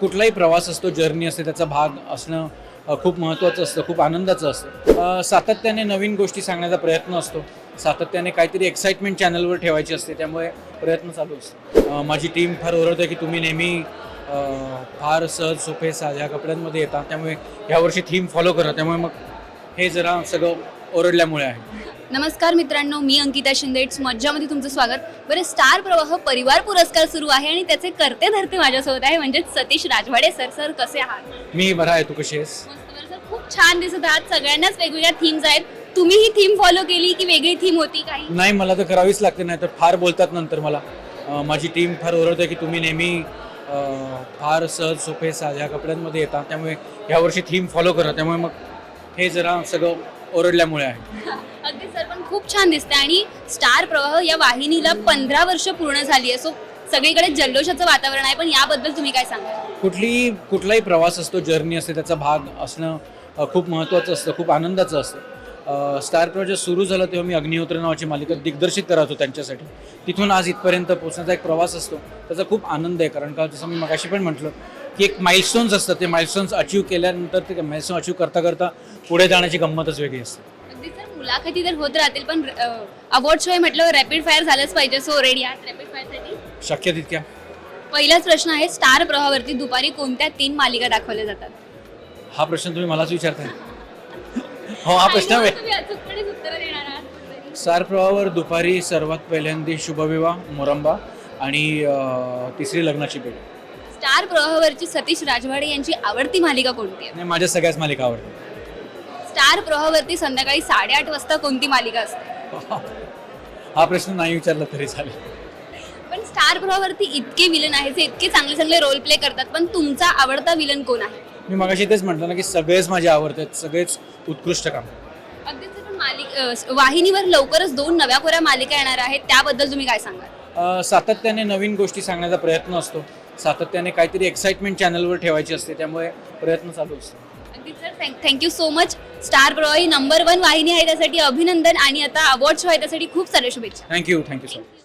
कुठलाही प्रवास असतो जर्नी असते त्याचा भाग असणं खूप महत्त्वाचं असतं खूप आनंदाचं असतं. सातत्याने नवीन गोष्टी सांगण्याचा प्रयत्न असतो. सातत्याने काहीतरी एक्साइटमेंट चॅनलवर ठेवायची असते त्यामुळे प्रयत्न चालू असतो. माझी टीम फार ओरडते की तुम्ही नेहमी फार सहज सोपे साध्या कपड्यांमध्ये येता त्यामुळे यावर्षी थीम फॉलो करा त्यामुळे मग हे जरा सगळं ओरडल्यामुळे आहे. नमस्कार मित्रांनो मी अंकिता शिंदे. इट्स मज्जामध्ये तुमचं स्वागत. बरं स्टार प्रवाह परिवार पुरस्कार सुरू आहे आणि त्याचे करते धरते माझ्यासोबत आहे म्हणजेच सतीश राजवाडे सर. सर कसे आहात? मी बरा आहे. तू कशी आहेस? मस्त बरं सर. खूप छान दिसत आहात. सगळ्यांनाच वेगवेगळ्या थीम्स आहेत. तुम्ही ही थीम फॉलो केली की वेगळी थीम होती काही? नाही मला तर करावीच लागते नाही तर फार बोलतात नंतर मला. अं, माझी टीम फार ओरडते की तुम्ही नेहमी अं, फार सहज सोपे साध्या कपड्यांमध्ये येता. त्यामुळे यावर्षी थीम फॉलो करा. त्यामुळे मग हे जरा सगळं ओरडल्यामुळे आहे. अगदी सर पण खूप छान दिसते आणि स्टार प्रवाह या वाहिनीला पंधरा वर्ष पूर्ण झाली आहे. सो सगळीकडे जल्लोषाचं वातावरण आहे. पण याबद्दल तुम्ही काय सांगा कुठली कुठलाही प्रवास असतो जर्नी असते त्याचा भाग असणं अ, खूप महत्त्वाचं असतं खूप आनंदाचं असतं. स्टार प्रोजेक्ट सुरू झालं तेव्हा मी अग्निहोत्र नावाची मालिका दिग्दर्शित करत होतो त्यांच्यासाठी. तिथून आज इथपर्यंत पोहोचण्याचा एक प्रवास असतो. त्याचा खूप आनंद आहे कारण का जसं मी मगाशी पण म्हटलं की एक माइलस्टोन्स असतात. ते माइलस्टोन्स अचीव केल्यानंतर ते माइलस्टोन अचीव करता करता पुढे जाण्याची गंमतच वेगळी असते. मुलाखती तर होत राहतील पण अवॉर्ड शो म्हटलं रॅपिड फायर झालंच पाहिजे. सो रेडी आहात रॅपिड फायरसाठी शक्य तितक्या. पहिलाच प्रश्न आहे स्टार प्रवाहावरती दुपारी कोणत्या तीन मालिका दाखवल्या जातात? हा प्रश्न तुम्ही मलाच विचारताय. हो हा प्रश्न I know आहे. तुम्ही अचूकपणेच उत्तरं देणार आहात स्टार प्रवाहावर दुपारी सर्वात पहिल्यांदा शुभविवाह मोरंबा आणि अ, तिसरी लग्नाची भेट. स्टार प्रवाहावरची सतीश राजवाडे यांची आवडती मालिका कोणती आहे? माझ्या सगळ्याच मालिका आवडतात. स्टार प्रवाहावरती संध्याकाळी साडेआठ वाजता कोणती मालिका असते? हा प्रश्न नाही विचारला तरी चालेल. पण स्टार प्रवाहावरती इतके विलन आहेत जे इतके चांगले चांगले रोल प्ले करतात पण तुमचा आवडता विलन कोण आहे? मी मगाशी तेच म्हटलं ना की सगळेच माझे आवडतात सगळेच उत्कृष्ट काम. सर, मालिक वाहिनीवर लवकरच दोन नव्या कोऱ्या मालिका येणार आहेत त्याबद्दल तुम्ही काय सांगाल? अ, सातत्याने नवीन गोष्टी सांगण्याचा प्रयत्न असतो. सातत्याने काहीतरी एक्साइटमेंट चॅनलवर ठेवायची असते त्यामुळे प्रयत्न चालू असतो. अगदी sir thank you so much star Pravah he number one वाहिनी आहे त्यासाठी अभिनंदन आणि आता अवॉर्ड शो आहे त्यासाठी खूप साऱ्या शुभेच्छा. Thank you thank you so much